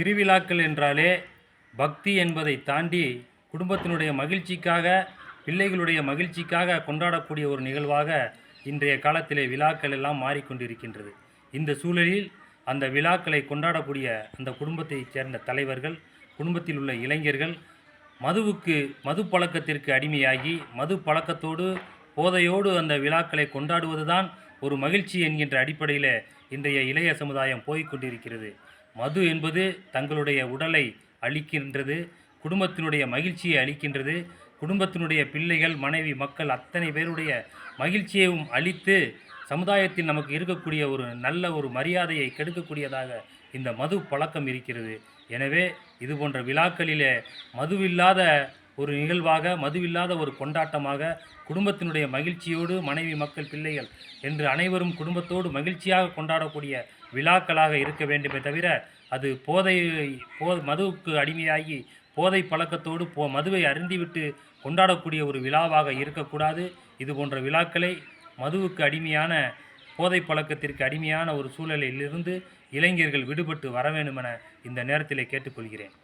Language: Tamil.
திருவிழாக்கள் என்றாலே பக்தி என்பதை தாண்டி குடும்பத்தினுடைய மகிழ்ச்சிக்காக பிள்ளைகளுடைய மகிழ்ச்சிக்காக கொண்டாடக்கூடிய ஒரு நிகழ்வாக இன்றைய காலத்திலே விழாக்கள் எல்லாம் மாறிக்கொண்டிருக்கின்றது. இந்த சூழலில் அந்த விழாக்களை கொண்டாடக்கூடிய அந்த குடும்பத்தைச் சேர்ந்த தலைவர்கள் குடும்பத்தில் உள்ள இளைஞர்கள் மதுவுக்கு மது பழக்கத்திற்கு அடிமையாகி மது பழக்கத்தோடு போதையோடு அந்த விழாக்களை கொண்டாடுவதுதான் ஒரு மகிழ்ச்சி என்கின்ற அடிப்படையில் இன்றைய இளைய சமுதாயம் போய்க்கொண்டிருக்கிறது மது என்பது தங்களுடைய உடலை அழிக்கின்றது குடும்பத்தினுடைய மகிழ்ச்சியை அளிக்கின்றது. குடும்பத்தினுடைய பிள்ளைகள் மனைவி மக்கள் அத்தனை பேருடைய மகிழ்ச்சியையும் அளித்து சமுதாயத்தில் நமக்கு இருக்கக்கூடிய ஒரு நல்ல ஒரு மரியாதையை கெடுக்கக்கூடியதாக இந்த மது பழக்கம் இருக்கிறது. எனவே இது போன்ற விழாக்களிலே மதுவில்லாத ஒரு நிகழ்வாக மதுவில்லாத ஒரு கொண்டாட்டமாக குடும்பத்தினுடைய மகிழ்ச்சியோடு மனைவி மக்கள் பிள்ளைகள் என்று அனைவரும் குடும்பத்தோடு மகிழ்ச்சியாக கொண்டாடக்கூடிய விழாக்களாக இருக்க வேண்டுமே தவிர அது போதை போ மதுவுக்கு அடிமையாகி போதை பழக்கத்தோடு போ மதுவை அருந்திவிட்டு கொண்டாடக்கூடிய ஒரு விழாவாக இருக்கக்கூடாது. இது போன்ற விழாக்களை மதுவுக்கு அடிமையான போதை பழக்கத்திற்கு அடிமையான ஒரு சூழலிலிருந்து இளைஞர்கள் விடுபட்டு வர வேண்டுமென இந்த நேரத்தில் கேட்டுக்கொள்கிறேன்.